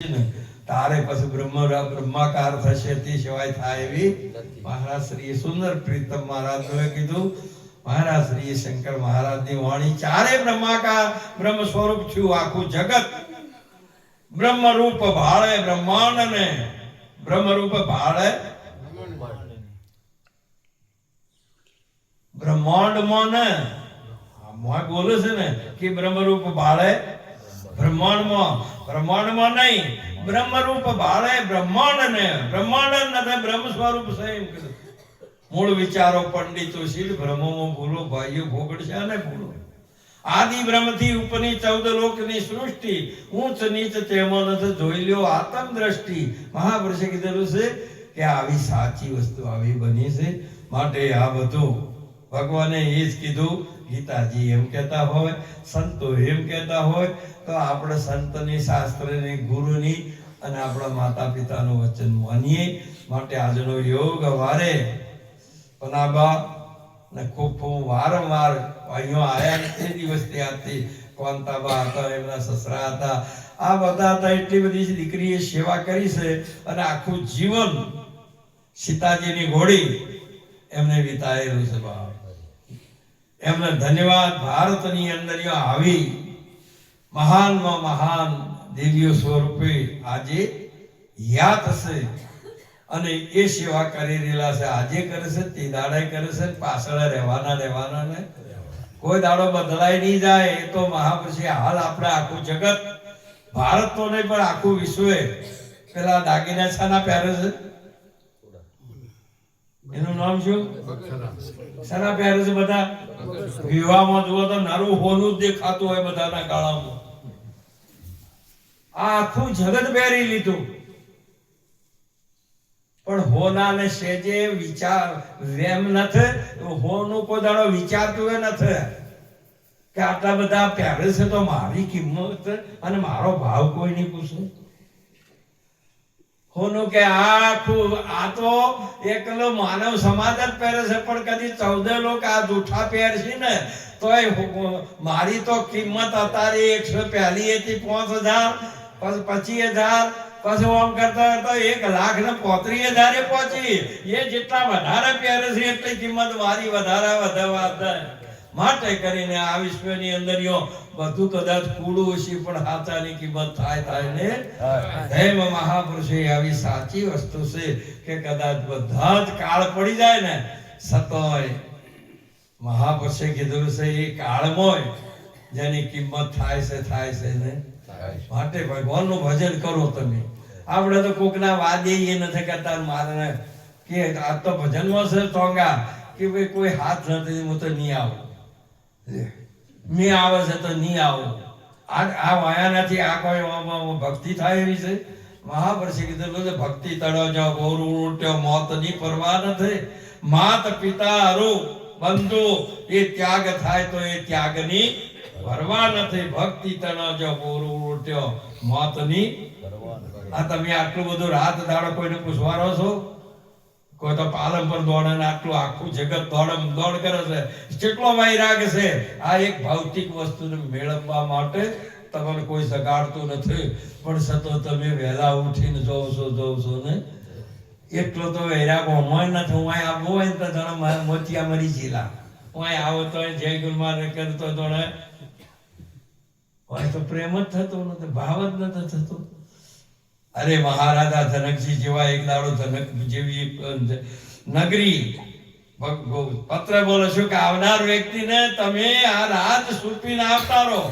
ને તારે પછી બ્રહ્મ બ્રહ્માકાર થશે તે સિવાય થાય એવી મહારાજ શ્રીએ સુંદર પ્રીતમ મહારાજ કીધું મહારાજ શ્રીએ શંકર મહારાજની વાણી ચારે બ્રહ્માકાર બ્રહ્મ સ્વરૂપ છું આખું જગત. બ્રહ્મ રૂપ ભાળે બ્રહ્માંડ ને બ્રહ્મ રૂપ ભાળે બ્રહ્માંડમાં ને મોય બોલે છે ને કે બ્રહ્મરૂપ ભાળે બ્રહ્માંડમાં. બ્રહ્માંડમાં નહીં. બ્રહ્મરૂપ ભાળે બ્રહ્માંડ ને બ્રહ્માંડ નથી બ્રહ્મ સ્વરૂપ છે એમ કીધું મૂળ વિચારો પંડિતો શીલ બ્રહ્મમાં ભૂલો ભાઈઓ ભોગડશે અને ભૂલો આદિ બ્રહ્મથી ઉપરની ચૌદ લોકની સૃષ્ટિ. ઊંચ નીચ તેમાં નથી જોઈ લ્યો આત્મ દ્રષ્ટિ. મહાપુરુષે કીધેલું છે કે આવી સાચી વસ્તુ આવી બની છે. માટે આ બધું ભગવાને એ જ કીધું ગીતાજી એમ કહેતા હોય, સંતો એમ કહેતા હોય, તો આપણે સંતની શાસ્ત્રની ગુરુની અને આપણા માતા પિતાનું વચન માનીએ. માટે આજનો યોગ વારે પનાબા ને ખૂબ ખૂબ વારંવાર અહીંયા આવ્યા તે દિવસથી આજથી કોંતાબા હતા, એમના સસરા હતા. આ બધા હતા એટલી બધી દીકરીએ સેવા કરી છે અને આખું જીવન સીતાજીની ઘોડી એમને વિતાયેલું છે બાપ એમને ધન્યવાદ. ભારતની અંદર આવી મહાનમાં મહાન દેવીઓ સ્વરૂપે આજે યાદ હશે અને એ સેવા કરી રહેલા છે. આજે કરે છે, તે દાડે કરે છે, પાછળ રહેવાના રહેવાના ને. કોઈ દાડો બદલાય નહીં જાય. એ તો મહાપુરુષે, હાલ આપણે આખું જગત ભારત તો નહીં, પણ આખું વિશ્વે. પેલા દાગીના છાના પહેરે છે. એનું નામ શું? શાના પહેરે છે બધા? વિવાહમાં જુઓ તો નરું હોનું જ દેખાતું હોય બધાના ગાળામાં. આ આખું જગત પહેરી લીધું. પણ હોના ને સેજે વિચાર વેમ નથી હોનું કોઈ દાડો વિચારતું એ નથી. કે આટલા બધા પહેરે છે તો મારી કિંમત અને મારો ભાવ કોઈ નહીં પૂછે? હોનું કે આખું આ તો એકલો માનવ સમાજ જ પહેરે છે, પણ કદી ચૌદ લોકો આ જૂઠા પહેરશે ને, તોય મારી તો કિંમત અત્યારે એકસો પહેલી હતી પાંચ હજાર, પછી પચીસ હજાર, પછી આમ કરતા કરતા એક લાખ ને પોત્રીસ હજારે પહોંચી. એ જેટલા વધારે પહેરે છે, એટલી કિંમત મારી વધારે વધારવા થાય માટે કરીને આ વિશ્વની અંદર યો બધું કદાચ કૂડું છે પણ હાથાની કિંમત થાય થાય ને? ધૈમ મહાપુરુષે આવી સાચી વસ્તુ છે કે કદાચ બધા જ કાળ પડી જાય ને સતોય. મહાપુરુષે કીધું છે એ કાળમોય જેની કિંમત થાય છે થાય છે ને? માટે ભગવાનનું ભજન કરો તમે. આપણે તો કોકના વાદે એ નથી કરતા મારે કે આ તો ભજનમાં છે ટોંગા કે ભાઈ કોઈ હાથ નથી હું તો નહીં આવું. મેં આવે છે તો નહીં આવું. આ આ વાયા નથી આ કોઈ ભક્તિ થાય એવી છે? મહાપુરુષે કીધેલું છે ભક્તિ તળો જાઓ ગૌરવ ઉલટ્યો મોતની પરવા નથી માત પિતા હરુ બંધુ, એ ત્યાગ થાય તો એ ત્યાગની પરવા નથી ભક્તિ તળો જાઓ ગૌરવ ઉલટ્યો મોતની આ તમે આટલું બધું રાત દાડો કોઈને પૂછવાનો છો? કોઈ તો પાલન પર દોડે ને આટલું આખું જગત દોડમ દોડ કરે છે. કેટલો વૈરાગ છે. આ એક ભૌતિક વસ્તુને મેળવવા માટે તમને કોઈ સગાડતું નથી. પણ સતો તમે વહેલા ઉઠીને જોવ છો જોવ છો ને. એટલો તો વૈરાગ હોય નથી. હું અહીં આવવું હોય તો જાણે મોતિયા મરી જીલા. હું અહીં આવો તો જય ગુરુમાં કરતો જાણે હોય તો પ્રેમ જ થતો નથી, ભાવ જ નથી થતો. અરે મહારાજા ધનકજી જેવા એક દાડો ધનક જેવી નગરી. પત્ર બોલો છો કે આવનાર વ્યક્તિને તમે આ રાત સુપીને આવતા રહો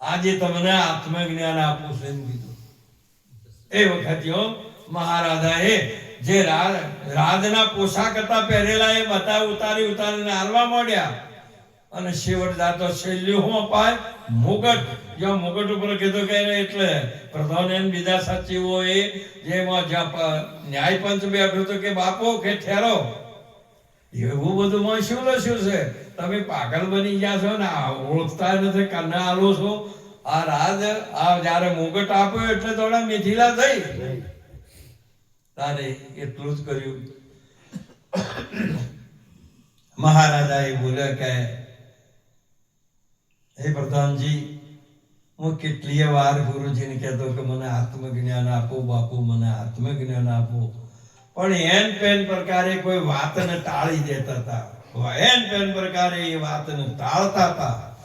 આજે તમને આત્મજ્ઞાન આપું છે કીધું. એ વખતે મહારાજાએ જે રાજના પોશાક હતા પહેરેલા એ બધા ઉતારી ઉતારીને હાલવા માંડ્યા. અને છેવટ જાતો છેલ્લું હું અપાય મુગટ. જો મુગટ ઉપર કીધું કે એટલે પ્રધાન એમ બીજા સચિવો એ જેમાં જ્યાં ન્યાય પંચ બેઠું હતું કે બાપો કે ઠેરો. એવું બધું માં શું લો છે? તમે પાગલ બની ગયા છો ને ઓળખતા નથી કન્ના આલો છો. આ રાજ આ જ્યારે મુગટ આપ્યો એટલે થોડા મિથિલા થઈ. તારે એટલું જ કર્યું. મહારાજા એ બોલ્યા કે હે પ્રધાનજી, હું કેટલીય વાર ગુરુજીને કહેતો કે મને આત્મજ્ઞાન આપો, બાપુ, મને આત્મજ્ઞાન આપો. પણ એન પેન પ્રકારે કોઈ વાતને ટાળી દેતા હતા. એન પેન પ્રકારે એ વાતને ટાળતા હતા.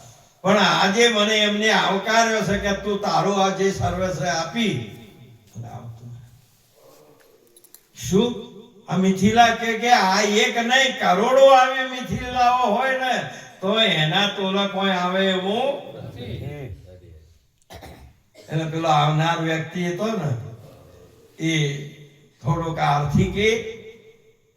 પણ આજે મને એમને આવકાર્યો છે કે તું તારો આજે સર્વસ આપી. શું? આ મિથિલા કે આ એક નહીં, કરોડો આવે મિથિલાઓ હોય ને તો એના તોલા કોઈ આવે એવું એટલે પેલો આવનાર વ્યક્તિ હતો ને, એ થોડોક આર્થિક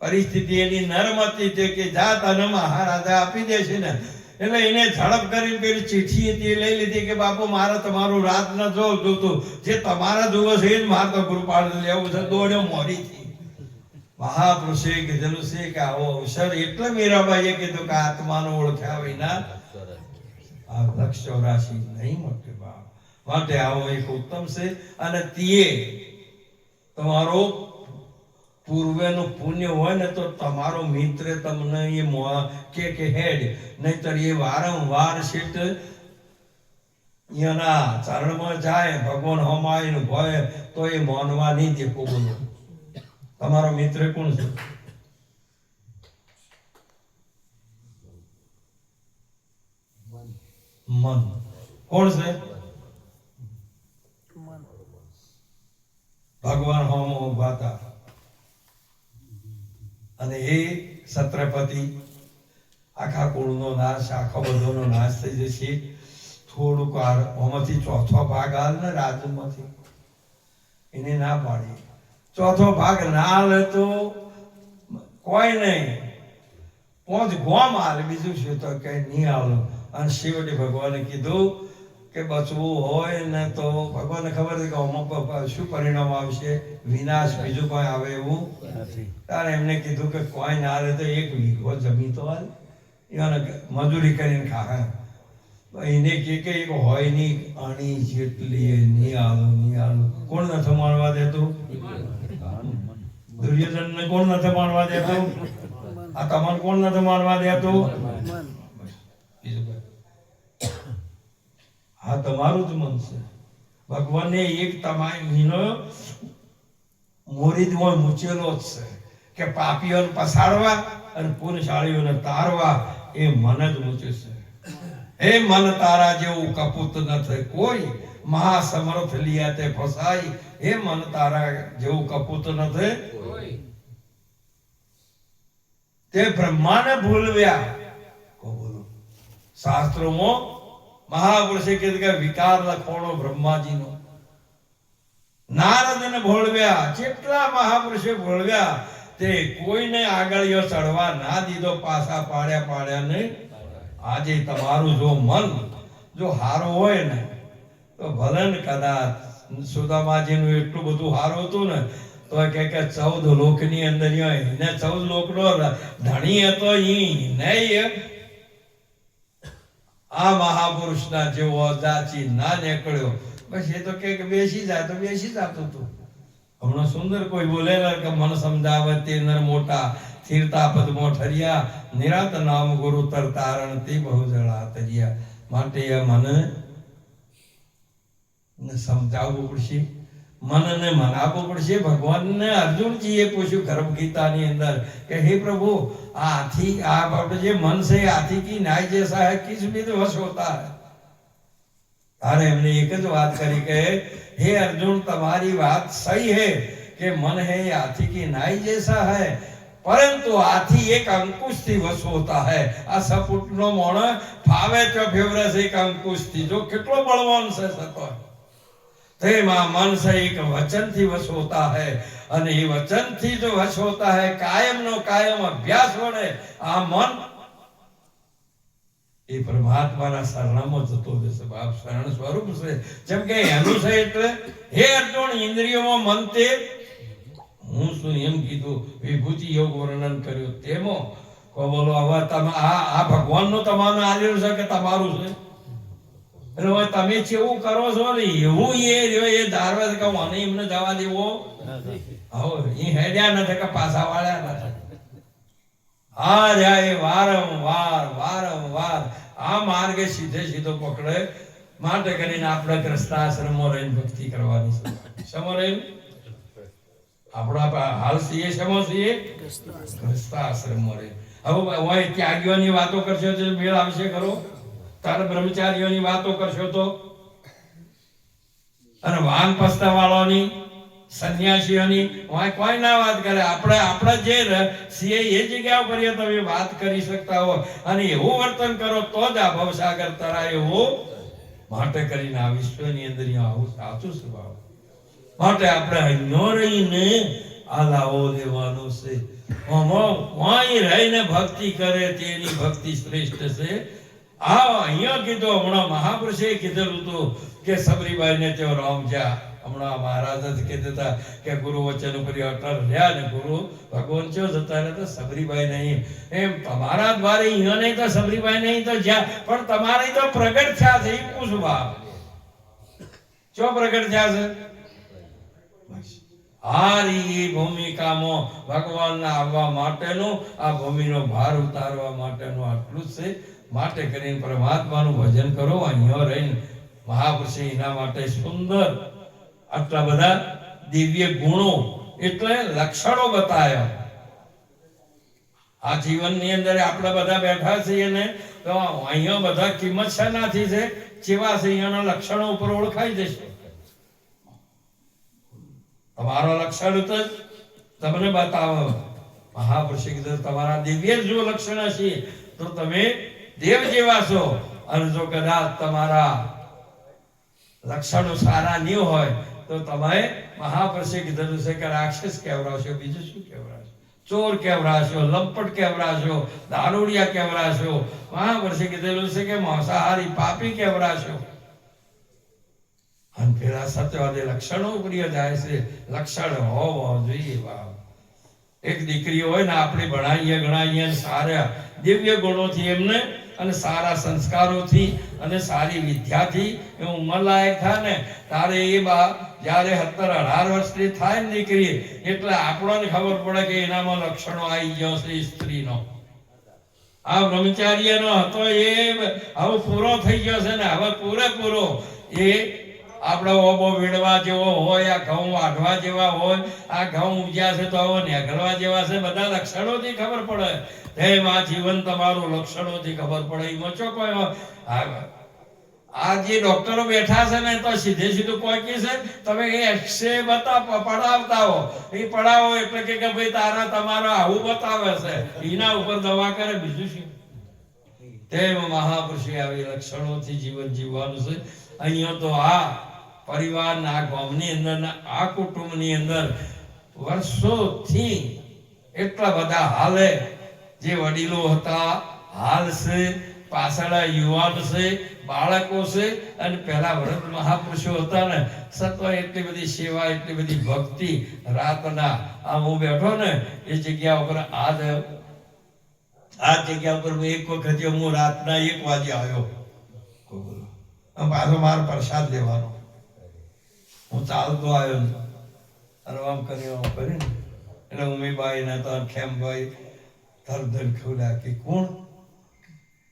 પરિસ્થિતિ એની નરમ હતી તે કે જા તને મહારાજા આપી દેશે ને. એટલે એને ઝડપ કરીને પેલી ચીઠી હતી એ લઈ લીધી કે બાપુ, મારે તમારું રાત ન જોવું જોતું. જે તમારા જુઓ છે એ જ મારે તો કૃપાળ લેવું છે, દોડ્યો મોડીથી. મહાપુરુષે કીધેલું છે કે આવો અવસર એટલે મીરાબાઈએ કીધું કે આત્માનો ઓળખ્યા વિના આ લક્ષ ચોરાશી નહીં મળતી બાપ. માટે આવો એક ઉત્તમ છે અને તે તમારો પૂર્વેનું પુણ્ય હોય ને તો તમારો મિત્ર તમને એ કે કે હેડ. નહીતર એ વારંવાર સીટ એના ચરણમાં જાય, ભગવાન હમાયનું ભય, તો એ માનવા નહીં જે કોબલો તમારો મિત્ર કોણ છે? મન. કોણ છે? ભગવાન હોમો ભાતા અને એ છત્રપતિ આખા કુળનો નાશ, આખો બધોનો નાશ થઈ જશે. થોડુંક આમાંથી ચોથો ભાગ હાલ ને રાજમાંથી. એને ના પાડી. ચોથો ભાગ ના હાલે તો કોઈ નહીં. પોંચ ગોમ હાલ બીજું શું તો કઈ નહીં હાલો અને શિવડે ભગવાને કીધું કે બચવું હોય ને તો ભગવાનને ખબર છે કે પ- શું પરિણામ આવશે? વિનાશ બીજું કોઈ આવે એવું? તારે એમને કીધું કે કોઈ ના હાલે તો એક વીઘો જમીન તો હાલ એને મજૂરી કરીને ખા એને કે કે એક હોય નહીં અણી જેટલી નહીં આવું નહીં આવું કોણ નથી માણવા દેતું? દુર્યોધન ને કોણ નથી મારવા દેતો? આ તમારે કોણ નથી મારવા દેતો? હા, તમારું જ મન છે. ભગવાને એક તમારીનો મોરીદમાં મૂચેલો જ છે કે પાપીઓને પસારવા અને પુણ્યશાળીઓને તારવા એ મન જ મૂચે છે. હે મન તારા જેવું કપૂત નથી કોઈ. મહાસમર્થ લિયા તે ફસાઈ હે મન તારા જેવું કપૂત ન થાય તે બ્રહ્માને ભૂલવ્યા કો બોલો શાસ્ત્રોમાં મહાપુરુષે કીધું કે વિકાર લખોણો બ્રહ્માજીનો નારદને ભોળવ્યા જેટલા મહાપુરુષે ભોળવ્યા તે કોઈને આગળીઓ ચડવા ના દીધો પાછા પાડ્યા પાડ્યા નહીં આજે તમારું જો મન જો હારું હોય ને તો ભલે ને કદાચ. સુદામાજીનું એટલું બધું હારું હતું ને, તો કે કે ચૌદ લોકની અંદર એને ચૌદ લોકનો ધણી હતો નહીં આ મહાપુરુષના જેવો જાચી ના નીકળ્યો. બસ એ તો કે બેસી જાય તો બેસી જતું હતું હમણાં સુંદર કોઈ બોલેલા કે મન સમજાવે તે નર મોટા સ્થિરતા પદમો ઠર્યા નિરાત નામ ગુરુ તર તારણ તે બહુ જળા તર્યા માટે મને ને સમજાવવું પડશે મનને મનાવવું પડશે ભગવાનને અર્જુનજીએ પૂછ્યું ગર્ભ ગીતાની અંદર કે હે પ્રભુ આ હાથી આ બાબત જે મન છે હાથી કી નાય જૈસા હે કિસ વિધ વશ હોતા હે અરે એમને એક જ વાત કરી કે હે અર્જુન તમારી વાત સહી હે કે मन है हाथी की नाई जैसा है परंतु हाथी एक अंकुश थी वश होता है આ સપુટનો મોણ ફાવે તો ફેવરસ એક અંકુશ થી જો કેટલો બળવાન છે સતો તેમાં મનસ એક વચનથી વસોતા હે. અને એ વચનથી જો વસોતા હે, કાયમનો કાયમ અભ્યાસ વડે આ મન એ પરમાત્માના શરણામો જતો જશે બાપ શરણ સ્વરૂપ છે. જેમ કે એનું છે એટલે, હે અર્જુન, ઇન્દ્રિયોમાં મન તે, હું શું એમ કીધું, વિભૂતિ યોગ વર્ણન કર્યું. તેમો કો બોલો, હવે તમે આ આ ભગવાનનો તમારો આદેશ છે કે તમારું છે? એટલે તમે જેવું કરો છો ને, એવું એ રહ્યો, એ ધારવા છે કે હું આને એમને જવા દેવો? હવે એ હેડ્યા નથી કે પાછા વાળ્યા નથી આ જાય વારંવાર વારંવાર આ માર્ગે સીધે સીધો પકડે. માટે કરીને આપણે ગ્રસ્તાશ્રમમાં રહીને ભક્તિ કરવાની છે. શેમાં રહીને? આપણા હાલ સીએ, શેમાં સીએ? ગ્રસ્તાશ્રમમાં રહી હવે ત્યાગીઓની વાતો કરશો મેળ આવશે ખરો? તારે બ્રહ્મચારીઓની વાતો કરશો તો? અને વાન પસ્તા વાળોની સંન્યાસીઓની, વાય કોઈ ના વાત કરે. આપણે આપણે જે સીએ એ જગ્યા ઉપર તમે વાત કરી શકતા હો. અને એવું વર્તન કરો તો જ આ ભવસાગર તરાય એવું માટે કરીને આ વિશ્વની અંદર આવું સાચું સ્વભાવ માટે આપણે અહીંયા રહીને આ લાવો દેવાનો છે. આમાં વાંઈ રહીને ભક્તિ કરે તેની ભક્તિ શ્રેષ્ઠ છે. આ અહીંયા કીધું, હમણાં મહાપુરુષે કીધેલું હતું કે સબરીબાઈને તેઓ રામ જ્યાં હમણાં મહારાજ જ કહેતા હતા કે ગુરુ વચન ઉપર અટલ રહ્યા ને ગુરુ, ભગવાન ચો જતા રહે તો સબરીબાઈ નહીં. એમ તમારા દ્વારે અહીંયા નહીં તો સબરીબાઈ નહીં તો જ્યાં, પણ તમારે તો પ્રગટ થયા છે, એ પૂછવા ચો પ્રગટ થયા છે? હારી ભૂમિકામાં ભગવાનના આવવા માટેનું, આ ભૂમિનો ભાર ઉતારવા માટેનું આટલું જ છે. માટે કરીને પરમાત્માનું ભજન કરો અહીંયા રહીને મહાપુરુષે એના માટે સુંદર આટલા બધા દિવ્ય ગુણો એટલે લક્ષણો બતાવ્યા આ જીવનની અંદર આપણે બધા બેઠા છીએ ને, તો અહીંયા બધા કિંમત શેનાથી છે? જેવા છે, અહીંયાના લક્ષણો ઉપર ઓળખાઈ જશે. તમારો લક્ષણ તો તમને બતાવો મહાપુરુષે કીધું, તમારા દિવ્ય જો લક્ષણ હશે, તો તમે દેવ જેવા છો. અને જો કદાચ તમારા લક્ષણો સારા નહીં હોય, તો તમે મહાપુરુષે કીધેલું છે કે રાક્ષસ કેવરાશો બીજું શું કેવરાશો ચોર કેવરાશો લંપટ કેવરાશો દારૂડિયા કેવરાશો મહાપુરુષે કીધેલું છે કે માંસાહારી પાપી કેવરાશો અને પેલા સત્યવાદી લક્ષણો પ્રિય જાય છે. લક્ષણ હોવો જોઈએ વાવ એક દીકરી હોય ને, આપણે ભણાવીએ ગણાવીએ સારા, દિવ્ય ગુણોથી એમને અને સારા સંસ્કારોથી અને સારી વિદ્યાથી એ ઉંમરલાયક થાય ને, તારે એ બા જ્યારે સત્તર અઢાર વર્ષની થાય ને દીકરી, એટલે આપણને ખબર પડે કે એનામાં લક્ષણો આવી ગયો છે સ્ત્રીનો. આ બ્રહ્મચાર્યનો હતો એ હવે પૂરો થઈ ગયો છે ને, હવે પૂરેપૂરો એ આપણે ઓબો વીણવા જેવો હોય, આ ઘઉં વાઢવા જેવા હોય, આ ઘઉં ઉજ્યા છે તો હવે નેઘરવા જેવા છે, બધા લક્ષણોથી ખબર પડે. તેમ જીવન તમારું લક્ષણોથી ખબર પડે. એમાં ચો આ- જે ડોક્ટરો બેઠા છે ને, તો સીધે સીધું પહોંચી છે, તમે એ એક્સરે બતાવો પડાવતા હો. એ પડાવો એટલે કે કે ભાઈ, તારા તમારો આવું બતાવે છે. એના ઉપર દવા કરે, બીજું શું? તેમ મહાપુરુષે આવી લક્ષણોથી જીવન જીવવાનું છે. અહીંયા તો આ પરિવારના ગામની અંદર આ કુટુંબની અંદર વર્ષોથી એટલા બધા હાલે. જે વડીલો હતા, હાલ છે પાછળ યુવાન છે, બાળકો છે અને પહેલા વ્રત મહાપુરુષો હતા ને, સત્વ એટલી બધી સેવા, એટલી બધી ભક્તિ રાતના. આ હું બેઠો ને, એ જગ્યા ઉપર આજ, આ જગ્યા ઉપર હું એક વખત હું રાતના એક વાગે આવ્યો. પાછો મારો પ્રસાદ લેવાનો. હું ચાલતો આવ્યો અને આમ કર્યો આમ કર્યું ને. એટલે ઉમીબાઈ ને તો ખેમભાઈ ધરધર ખવડા કે કોણ?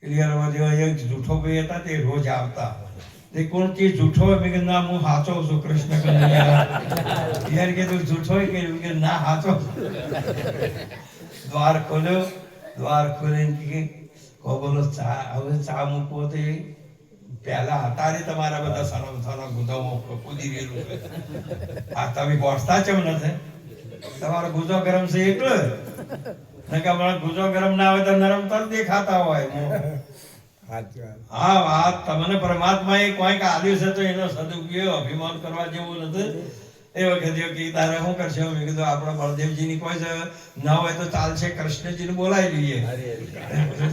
એટલે જેવા એક જૂઠો ભાઈ હતા તે રોજ આવતા તે કોણ? કે જૂઠો હોય? કે ના, હું સાચો છું કૃષ્ણ કનૈયા કે તું જૂઠો હોય? કે ના સાચો દ્વાર ખોલ્યો. દ્વાર ખોલીને કે કો બોલો, ચા, હવે ચા મૂકવો તે પહેલા હતા રે તમારા બધા સનમ સનમ ગુદામાં કૂદી ગયેલું આ તમે ગોઠતા ચમ નથી? તમારો ગુજો ગરમ છે એટલે? ગુજો ગરમ ના હોય તો નરમ તર દેખાતા હોય. હા વાત. તમને પરમાત્મા એ કોઈક છે તો એનો સદુપયોગ અભિમાન કરવા જેવું નથી. એ વખતે કે તારે શું કરશે? મેં કીધું આપણા બળદેવજીની કોઈ ન ના હોય તો ચાલશે કૃષ્ણજી ને બોલાવી લઈએ.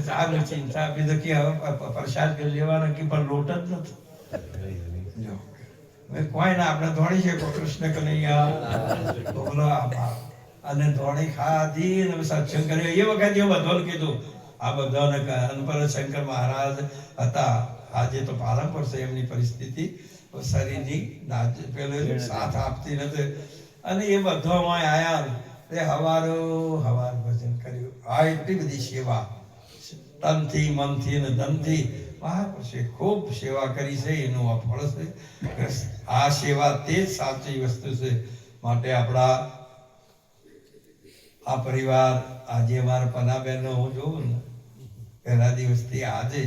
ચા ચિંતા આપી તો કે હવે પ્રસાદ કરી લેવાનો કે પણ લોટ જ નથી. કોઈ ના આપણે ધોણી છે કૃષ્ણ કનૈયા. બોલો અને ધોણી ખાધી અને સત્સંગ કર્યો એ વખતે એ બધોને કીધું. આ બધાને અનપર શંકર મહારાજ હતા. આજે તો પાલનપુર છે એમની પરિસ્થિતિ. શરીરની નાજ પેલું સાથ આપતી નથી. અને એ બધામાં આયા એ હવારો હવાર ભજન કર્યું. આ એટલી બધી સેવા. તનથી મનથી અને ધનથી. મહાપુરુષે ખૂબ સેવા કરી છે. એનું આ ફળ છે. આ સેવા તે જ સાચી વસ્તુ છે. માટે આપણા આ પરિવાર આજે અમારા પનાબેનનો હું જોઉં ને, પહેલા દિવસથી આજે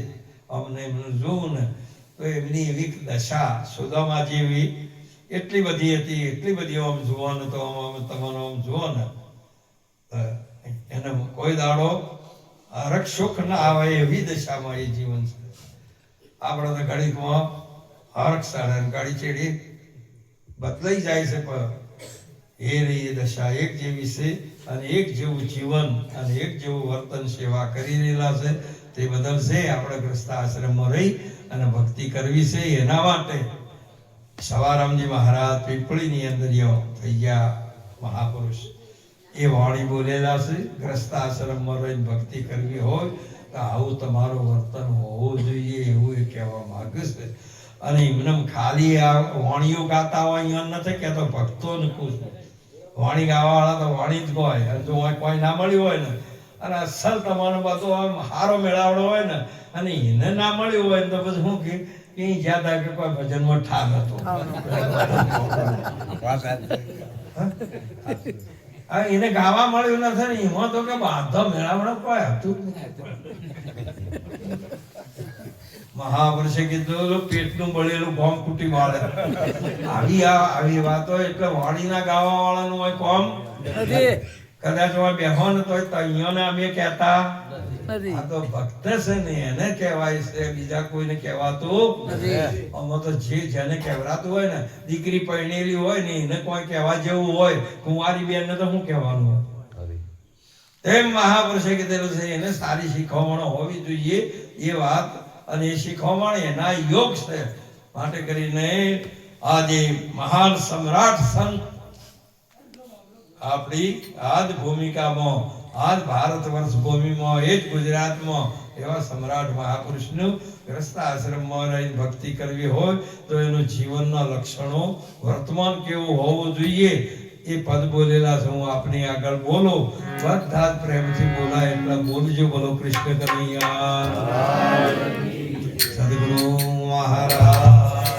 અમને એમનું જોઉં ને, તો એમની એવી દશા સુદામા જેવી એટલી બધી હતી, એટલી બધી આમ જુઓ ને તો આમ તમારો આમ જુઓ ને એને કોઈ દાડો હરક સુખ ના આવે એવી દશામાં એ જીવન છે. આપણે તો ઘડીકમાં હરક સારા ગાડી ચેડી બદલાઈ જાય છે, પણ એ રહી એ દશા એક જેવી છે. અને એક જેવું જીવન અને એક જેવું વર્તન સેવા કરી રહેલા છે. તે બદલ છે આપણે ગ્રસ્ત આશ્રમમાં રહી અને ભક્તિ કરવી છે એના માટે સવારામજી મહારાજ પીપળીની અંદર થઈ ગયા મહાપુરુષ. એ વાણી બોલેલા છે, ગ્રસ્ત આશ્રમમાં રહીને ભક્તિ કરવી હોય તો આવું તમારું વર્તન હોવું જોઈએ એવું એ કહેવા માંગે છે. અને એમને ખાલી આ વાણીઓ ગાતા હોય, અહીંયા નથી કહેતો ભક્તોને પૂછ વાણી ગાવા વાળા તો વાણી જ હોય અને જો કોઈ ના મળ્યું હોય ને અને અસલ તમારો બધો આમ હારો મેળાવડો હોય ને અને એને ના મળ્યું હોય તો પછી શું કે કઈ જ્યાં થાય કે કોઈ ભજનમાં ઠાર હતો. હા એને ગાવા મળ્યું નથી ને એમાં તો કે બાધો મેળાવડો કોઈ હતું જ નહીં. મહાપુરુષે કીધું પેટનું બળેલું ગોમ કુટી માળે આવી આ આવી વાતો એટલે વાણીના ગાવા વાળાનું હોય કોમ? કદાચ હોય બેહો ને તો તૈયોને અમે કહેતા. આ તો ભક્ત છે ને એને કહેવાય છે. બીજા કોઈને કહેવાતું અમે તો જે જેને કહેવરાતું હોય ને દીકરી પરણેલી હોય ને એને કોઈ કહેવા જેવું હોય કુંવારી બેન ને તો શું કહેવાનું હોય? તેમ મહાપુરુષે કીધેલું છે એને સારી શીખવણો હોવી જોઈએ. એ વાત અને એ શીખવણ એના યોગ છે. માટે કરીને આજે મહાન સમ્રાટ સંત આપણી આજ ભૂમિકામાં, આજ ભારત વર્ષ ભૂમિમાં, એ જ ગુજરાતમાં એવા સમ્રાટ મહાપુરુષનું ગ્રસ્ત આશ્રમમાં રહીને ભક્તિ કરવી હોય તો એનું જીવનના લક્ષણો, વર્તમાન કેવું હોવું જોઈએ એ પદ બોલેલા છે. હું આપની આગળ બોલો. બધા જ પ્રેમથી બોલાય. એટલે બોલજો બોલો કૃષ્ણ કનૈયા. સદગુરુ મહારાજ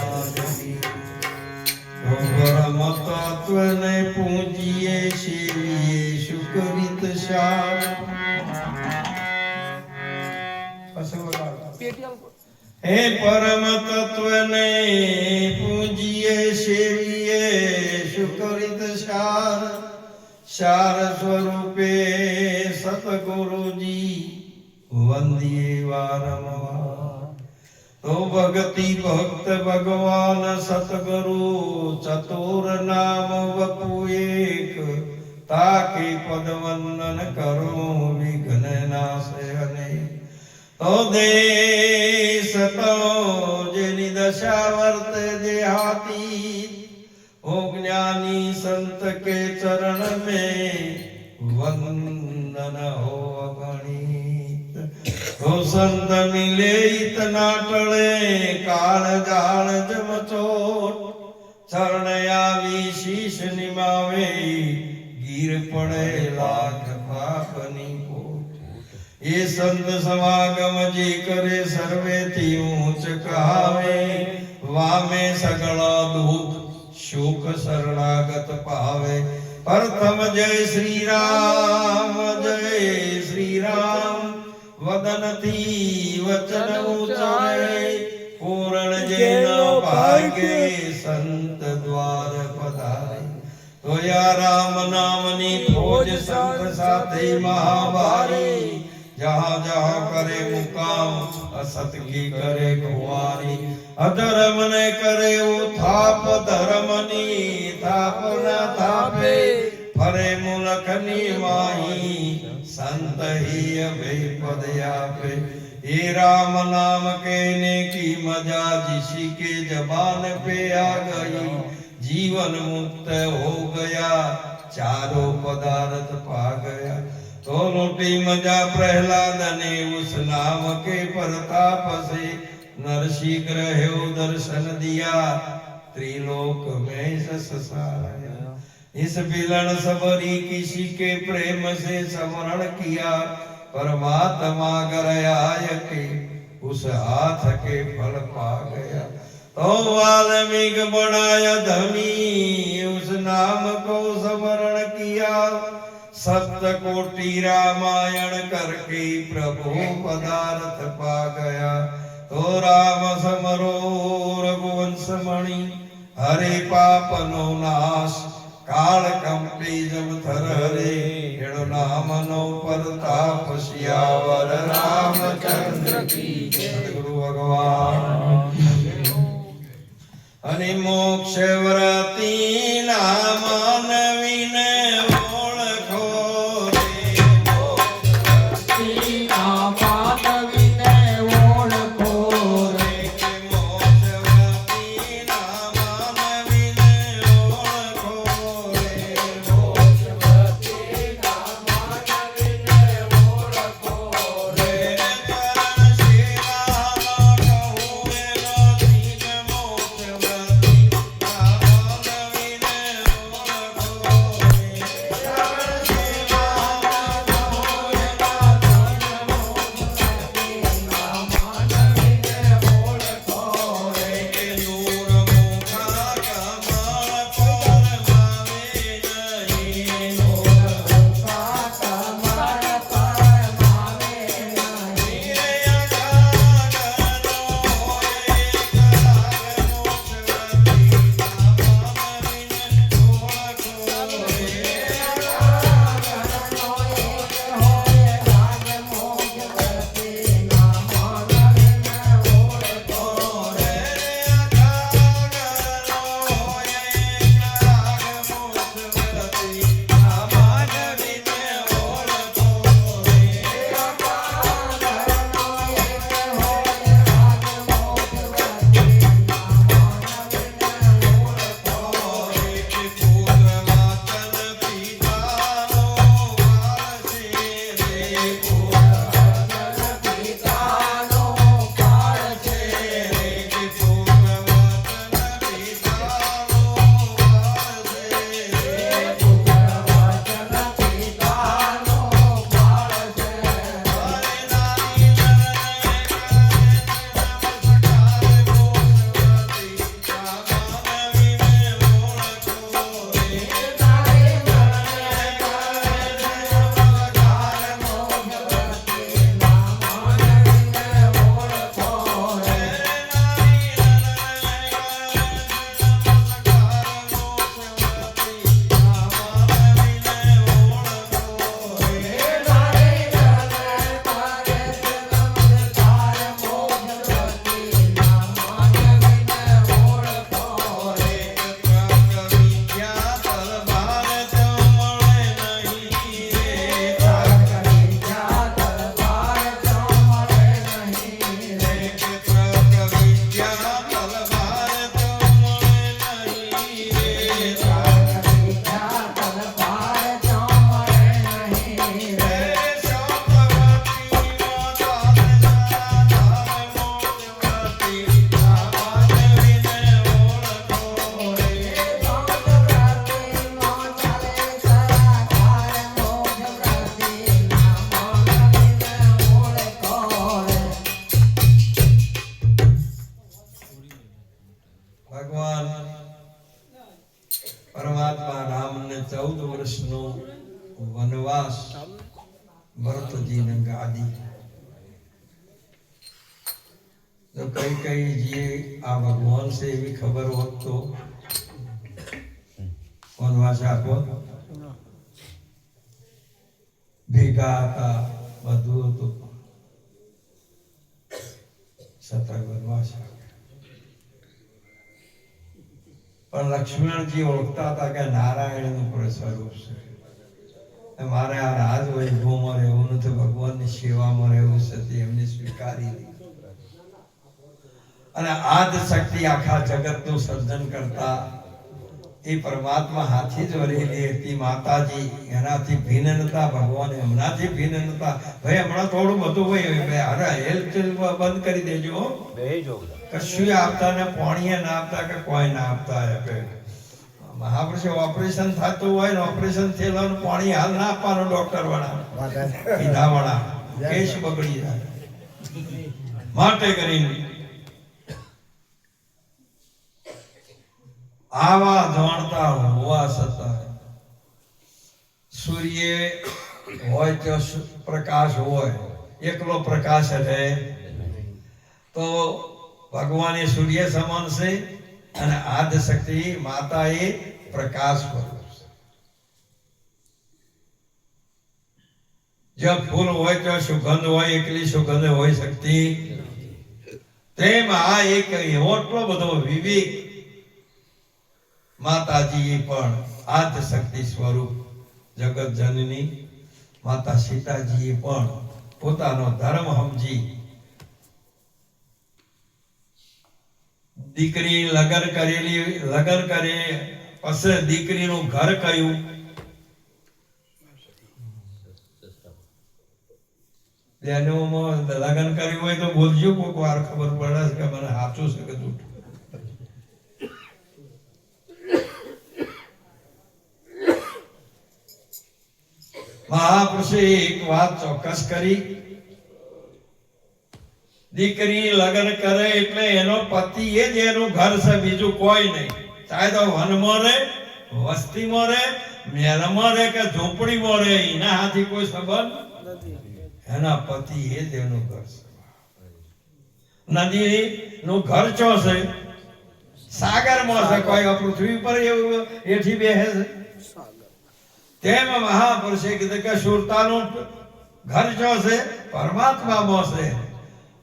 તત્વને પૂજીએ શિવીએ સુકરિત હે પરમ તત્વને પૂજીએ સેવીએ સુકરિત સાર. સાર સ્વરૂપે સતગુરુજી વંદીએ વારંવાર ભગતિ ભક્ત ભગવાન સતગુરુ ચતુર નામ વપુ એક. તાકે પદ વંદન કરો, વિઘ્ન નાશે અને. દેશ જેની દશા વર્ત જે હાથી. ઓ જ્ઞાની સંત કે ચરણ મે વંદન હો અગણ. संत मिले इतना टले काल जाल जमचोट शरण आवी शीश निमावे गिर पड़े लाख पापनी कोट ये संत समागम जी करे सर्वे ती ऊंच कहावे वामे सगला दुख शोक शरणागत पावे प्रथम जय श्री राम जय श्री राम વદનથી વચન ઉચ્ચારે પૂરણ જેનો ભાગે સંત દ્વાર પધારે. તો યા રામ નામની ફોજ સંત સાથે મહાભારી. જહા જહા કરે મુકામ અસત કી કરે ખુવારી. અધર્મ ને કરે ઉથાપ ધર્મની થાપ ના થાપે. ફરે મુલખની માહી સંત ही अभय पद आपे हे राम नाम कहने की मजा जिसी के जबान पे आ गई जीवन मुक्त हो गया चारों पदार्थ पा गया तो लौटी मजा प्रहलाद ने उस नाम के प्रताप से नरसिंह रहे दर्शन दिया त्रिलोक में सस साया इस बिलन सबरी किसी के प्रेम से स्मरण किया, परमात्मा कर आय के उस हाथ के फल पा गया। तो वाल्मीक बढ़ाया धनी, उस नाम को स्मरण किया। सप्त कोटि रामायण करके प्रभु पदार्थ पा गया। तो राम समरो रघुवंश मणि, हरे पाप नो नाश કાળ કંપી જબ થરહરે ખેડો નામ નો પરતાપ શિયાવર રામચંદ્ર કી સદગુરુ ભગવાન. અને મોક્ષ વ્રતી વનવાસ ભરતજીને ગાદી. તો કઈ કઈ જે આ ભગવાન છે એવી ખબર હોત તો? વનવાસ આપો. ભેગા હતા, બધું હતું. છતાં વનવાસ આપ્યો પણ લક્ષ્મણજી ઓળખતા હતા કે નારાયણનું સ્વરૂપ છે. મારે આ રાજ વૈભવમાં રહેવું નથી ભગવાનની સેવામાં રહેવું છે તે એમને સ્વીકારી અને આદ શક્તિ આખા જગતનું સર્જન કરતા એ પરમાત્મા હાથી જ વરેલી હતી માતાજી. એનાથી ભિન્ન નતા ભગવાન એમનાથી ભિન્ન નતા. ભાઈ હમણાં થોડું બધું ભાઈ અરે હેલ્થ બંધ કરી દેજો. કશું આપતા ને પાણીએ ના આપતા કે કોઈ ના આપતા આપે મહાપુરુષે ઓપરેશન થતું હોય ને ઓપરેશન થયેલું પાણી હાલ ના આપવાનું ડોક્ટર વાળા. કીધા વાળા. કેસ બગડી જાય. માટે કરીને. આવા જાણતા હોવા છતાં સૂર્ય હોય તો પ્રકાશ હોય એકલો પ્રકાશ રહે. તો ભગવાન એ સૂર્ય સમાન છે. અને આદ્ય શક્તિ માતા એ પ્રકાશ છે. જ્યાં ફૂલ હોય ત્યાં સુગંધ હોય, એકલી સુગંધ હોય શકતી તેમ આ એક એવો એટલો બધો વિવેક માતાજી પણ આદ્ય શક્તિ સ્વરૂપ જગત જનની માતા સીતાજીએ પણ પોતાનો ધર્મ સમજી દીકરી લગન કરેલી, લગન કરે, પછી દીકરીનું ઘર કયું લગન કર્યું હોય તો બોલજો કોઈક વાર ખબર પડે કે મને સાચું છે કે જૂઠું. મહાપુરુષે એક વાત ચોક્કસ કરી. દીકરી લગ્ન કરે એટલે એનો પતિ એ જ એનું ઘર છે બીજું કોઈ નહીં. ચાહે તો વનમાં રહે વસ્તીમાં રહે મહેલમાં રહે કે ઝૂંપડીમાં રહે એના હાથી કોઈ સંબંધ એના પતિ એ જ એનું ઘર છે. નદી નું ઘર ચો છે? સાગરમાં છે કોઈ આ પૃથ્વી પર એવું એથી બેસે છે? તેમ મહાપુરુષે કીધું કે સુરતાનું ઘર જો છે? પરમાત્મામાં છે.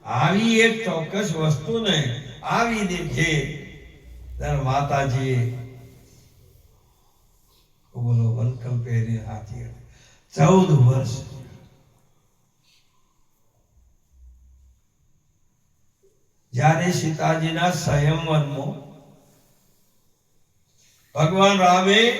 આવી એક ચોક્કસ વસ્તુને આવી દેખે ત્યારે માતાજી બોલો વનકમ પહેરી હાથી ચૌદ વર્ષ. જ્યારે સીતાજીના સંયમવનમાં ભગવાન રામે